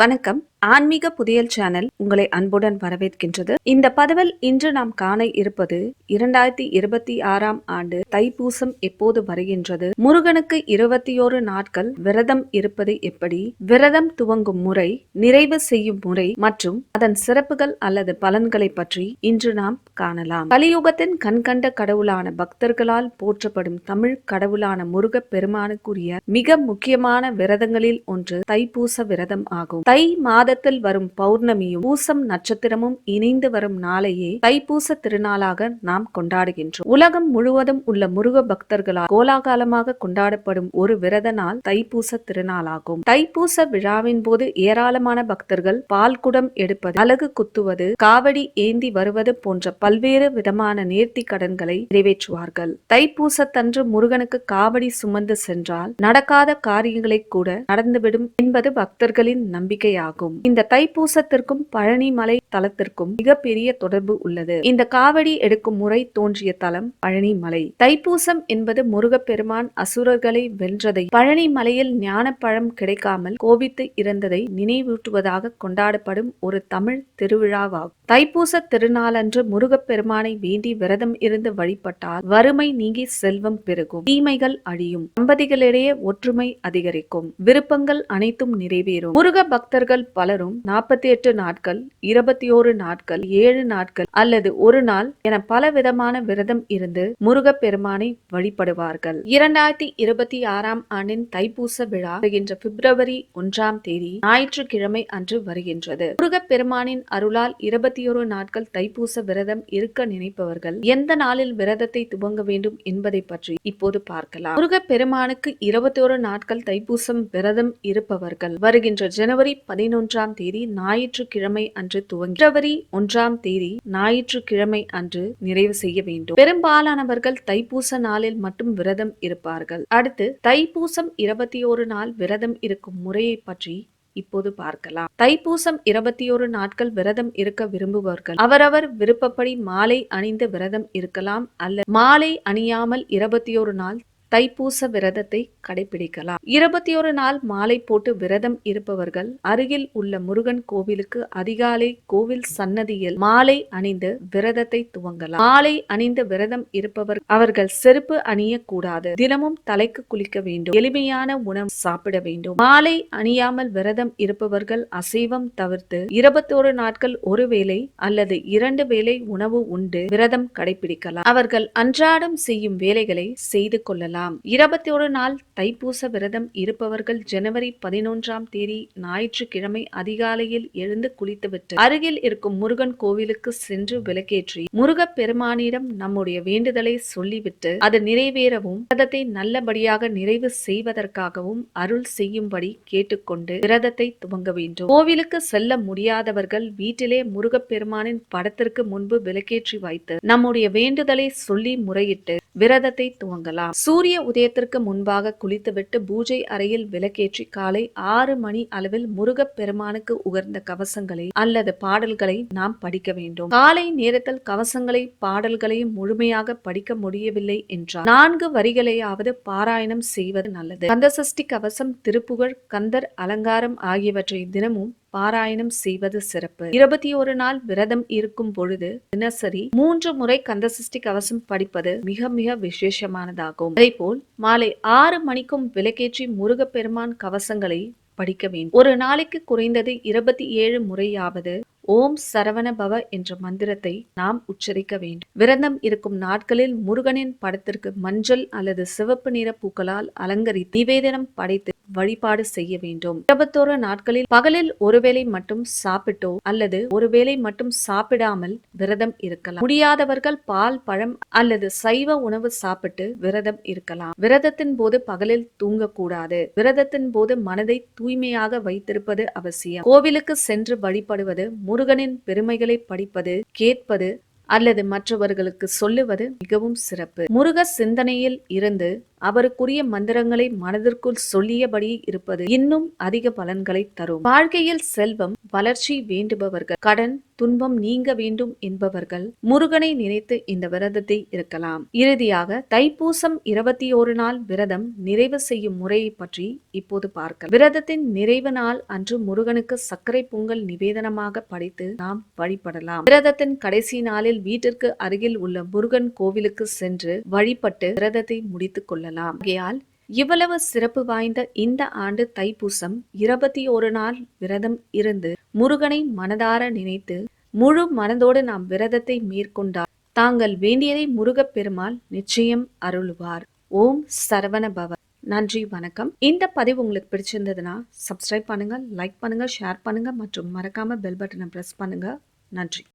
வணக்கம். ஆன்மீக புதியல் சேனல் உங்களை அன்புடன் வரவேற்கின்றது. இந்த பதவில் இன்று நாம் காண இருப்பது இரண்டாயிரத்தி இருபத்தி ஆறாம் ஆண்டு தைப்பூசம் எப்போது வருகின்றது? முருகனுக்கு இருபத்தி ஓரு நாட்கள் விரதம் இருப்பது எப்படி? விரதம் துவங்கும் முறை நிறைவு செய்யும் முறை மற்றும் அதன் சிறப்புகள் அல்லது பலன்களை பற்றி இன்று நாம் காணலாம். கலியுகத்தின் கண்கண்ட கடவுளான பக்தர்களால் போற்றப்படும் தமிழ் கடவுளான முருகப் பெருமானுக்குரிய மிக முக்கியமான விரதங்களில் ஒன்று தைப்பூச விரதம் ஆகும். தை மாதத்தில் வரும் பௌர்ணமியும் பூசம் நட்சத்திரமும் இணைந்து வரும் நாளையே தைப்பூச திருநாளாக நாம் கொண்டாடுகின்றோம். உலகம் முழுவதும் உள்ள முருக பக்தர்களால் கோலாகாலமாக கொண்டாடப்படும் ஒரு விரத நாள் தைப்பூச திருநாளாகும். தைப்பூச விழாவின் போது ஏராளமான பக்தர்கள் பால்குடம் எடுப்பது அலகு குத்துவது காவடி ஏந்தி வருவது போன்ற பல்வேறு விதமான நேர்த்தி கடன்களை நிறைவேற்றுவார்கள். தைப்பூசத்தன்று முருகனுக்கு காவடி சுமந்து சென்றால் நடக்காத காரியங்களை கூட நடந்துவிடும் என்பது பக்தர்களின் நம்பிக்கையாகும். இந்த தைப்பூசத்திற்கும் பழனி மலை தலத்திற்கும் மிகப்பெரிய தொடர்பு உள்ளது. இந்த காவடி எடுக்கும் முறை தோன்றிய தலம் பழனி மலை. தைப்பூசம் என்பது முருகப்பெருமான் அசுரர்களை வென்றதை பழனி மலையில் ஞானப்பழம் கிடைக்காமல் கோபித்து இறந்ததை நினைவூட்டுவதாக கொண்டாடப்படும் ஒரு தமிழ் திருவிழாவாகும். தைப்பூச திருநாளன்று முருகப்பெருமானை வேண்டி விரதம் இருந்து வழிபட்டால் வறுமை நீங்கி செல்வம் பெருகும். தீமைகள் அழியும். தம்பதிகளிடையே ஒற்றுமை அதிகரிக்கும். விருப்பங்கள் அனைத்தும் நிறைவேறும். முருக பக்தர்கள் பல பலரும் நாற்பத்தி எட்டு நாட்கள் இருபத்தி ஓரு நாட்கள் ஏழு நாட்கள் அல்லது ஒரு நாள் என பல விதமான விரதம் இருந்து முருகப்பெருமானை வழிபடுவார்கள். இரண்டாயிரத்தி இருபத்தி ஆறாம் ஆண்டின் தைப்பூச விழா வருகின்ற பிப்ரவரி ஒன்றாம் தேதி ஞாயிற்றுக்கிழமை அன்று வருகின்றது. முருகப்பெருமானின் அருளால் இருபத்தி ஒரு நாட்கள் தைப்பூச விரதம் இருக்க நினைப்பவர்கள் எந்த நாளில் விரதத்தை துவங்க வேண்டும் என்பதை பற்றி இப்போது பார்க்கலாம். முருகப்பெருமானுக்கு இருபத்தி ஒரு நாட்கள் தைப்பூசம் விரதம் இருப்பவர்கள் வருகின்ற ஜனவரி பதினொன்று ஒன்றாம் தேதி ஞாயிற்றுக்கிழமை அன்று துவங்கி பிப்ரவரி ஒன்றாம் தேதி ஞாயிற்றுக்கிழமை அன்று நிறைவு செய்ய வேண்டும். பெரும்பாலானவர்கள் தைப்பூச நாளில் மட்டும் விரதம் இருப்பார்கள். அடுத்து தைப்பூசம் இருபத்தி ஒரு நாள் விரதம் இருக்கும் முறையை பற்றி இப்போது பார்க்கலாம். தைப்பூசம் இருபத்தி ஒரு நாட்கள் விரதம் இருக்க விரும்புபவர்கள் அவரவர் விருப்பப்படி மாலை அணிந்து விரதம் இருக்கலாம் அல்ல மாலை அணியாமல் இருபத்தி ஒரு நாள் தைப்பூச விரதத்தை கடைபிடிக்கலாம். இருபத்தி ஒரு நாள் மாலை போட்டு விரதம் இருப்பவர்கள் அருகில் உள்ள முருகன் கோவிலுக்கு அதிகாலை கோவில் சன்னதியில் மாலை அணிந்து விரதத்தை துவங்கலாம். மாலை அணிந்து விரதம் இருப்பவர் அவர்கள் செருப்பு அணியக்கூடாது. தினமும் தலைக்கு குளிக்க வேண்டும். எளிமையான உணவு சாப்பிட வேண்டும். மாலை அணியாமல் விரதம் இருப்பவர்கள் அசைவம் தவிர்த்து இருபத்தோரு நாட்கள் ஒரு வேளை அல்லது இரண்டு வேளை உணவு உண்டு விரதம் கடைபிடிக்கலாம். அவர்கள் அன்றாடம் செய்யும் வேலைகளை செய்து கொள்ளலாம். இருபத்தி ஒரு நாள் தைப்பூச விரதம் இருப்பவர்கள் ஜனவரி பதினொன்றாம் தேதி ஞாயிற்றுக்கிழமை அதிகாலையில் எழுந்து குளித்துவிட்டு அருகில் இருக்கும் முருகன் கோவிலுக்கு சென்று விளக்கேற்றி முருகப் பெருமானிடம் நம்முடைய வேண்டுதலை சொல்லிவிட்டு அது நிறைவேறவும் விரதத்தை நல்லபடியாக நிறைவு செய்வதற்காகவும் அருள் செய்யும்படி கேட்டுக்கொண்டு விரதத்தை துவங்க வேண்டும். கோவிலுக்கு செல்ல முடியாதவர்கள் வீட்டிலே முருகப்பெருமானின் படத்திற்கு முன்பு விளக்கேற்றி வைத்து நம்முடைய வேண்டுதலை சொல்லி முறையிட்டு விரதத்தை துவங்கலாம். சூரிய உதயத்திற்கு முன்பாக குளித்துவிட்டு பூஜை அறையில் விளக்கேற்றி காலை ஆறு மணி அளவில் முருகப் பெருமானுக்கு உகர்ந்த கவசங்களை அல்லது பாடல்களை நாம் படிக்க வேண்டும். காலை நேரத்தில் கவசங்களை பாடல்களையும் முழுமையாக படிக்க முடியவில்லை என்றால் நான்கு வரிகளையாவது பாராயணம் செய்வது நல்லது. கந்தசஷ்டி கவசம் திருப்புகழ் கந்தர் அலங்காரம் ஆகியவற்றை தினமும் பாராயணம் செய்வது சிறப்பு. இருபத்தி ஒரு நாள் விரதம் இருக்கும் பொழுது தினசரி மூன்று முறை கந்தசஷ்டி கவசம் படிப்பது மிக மிக விசேஷமானதாகும். அதேபோல் மாலை ஆறு மணிக்கும் விளக்கேற்றி முருகப்பெருமான் கவசங்களை படிக்க வேண்டும். ஒரு நாளைக்கு குறைந்தது இருபத்தி ஏழு முறையாவது ஓம் சரவண பவ என்ற மந்திரத்தை நாம் உச்சரிக்க வேண்டும். விரதம் இருக்கும் நாட்களில் முருகனின் படத்திற்கு மஞ்சள் அல்லது சிவப்பு நிற பூக்களால் அலங்கரித்து நிவேதனம் படைத்து வழிபாடு செய்ய வேண்டும். இருபத்தோரு நாட்களில் பகலில் ஒருவேளை மட்டும் சாப்பிட்டோ அல்லது ஒருவேளை மட்டும் சாப்பிடாமல் விரதம் இருக்கலாம். முடியாதவர்கள் பால் பழம் அல்லது சைவ உணவு சாப்பிட்டு விரதம் இருக்கலாம். விரதத்தின் போது பகலில் தூங்கக்கூடாது. விரதத்தின் போது மனதை தூய்மையாக வைத்திருப்பது அவசியம். கோவிலுக்கு சென்று வழிபடுவது முருகனின் பெருமைகளை படிப்பது கேட்பது அல்லது மற்றவர்களுக்கு சொல்லுவது மிகவும் சிறப்பு. முருக சிந்தனையில் இருந்து அவருக்குரிய மந்திரங்களை மனதிற்குள் சொல்லியபடி இருப்பது இன்னும் அதிக பலன்களை தரும். வாழ்க்கையில் செல்வம் வளர்ச்சி வேண்டுபவர்கள் கடன் துன்பம் நீங்க வேண்டும் என்பவர்கள் முருகனை நினைத்து இந்த விரதத்தை இருக்கலாம். இறுதியாக தைப்பூசம் இருபத்தி ஒரு நாள் விரதம் நிறைவு செய்யும் முறையை பற்றி இப்போது பார்க்க. விரதத்தின் நிறைவு நாள் அன்று முருகனுக்கு சர்க்கரை பொங்கல் நிவேதனமாக படைத்து நாம் வழிபடலாம். விரதத்தின் கடைசி நாளில் வீட்டிற்கு அருகில் உள்ள முருகன் கோவிலுக்கு சென்று வழிபட்டு விரதத்தை முடித்துக் கொள்ளலாம் ஆகையால் இவ்வளவு சிறப்பு வாய்ந்த இந்த ஆண்டு தைப்பூசம் இருபத்தி ஒரு நாள் விரதம் இருந்து முருகனை மனதார நினைத்து முழு மனதோடு நாம் விரதத்தை மேற்கொண்டால் தாங்கள் வேண்டியதை முருகப் பெருமாள் நிச்சயம் அருள்வார். ஓம் சரவண பவ நன்றி வணக்கம். இந்த பதிவு உங்களுக்கு பிடிச்சிருந்ததுன்னா சப்ஸ்கிரைப் பண்ணுங்க லைக் பண்ணுங்க ஷேர் பண்ணுங்க மற்றும் மறக்காம பெல் பட்டனை ப்ரெஸ் பண்ணுங்க. நன்றி.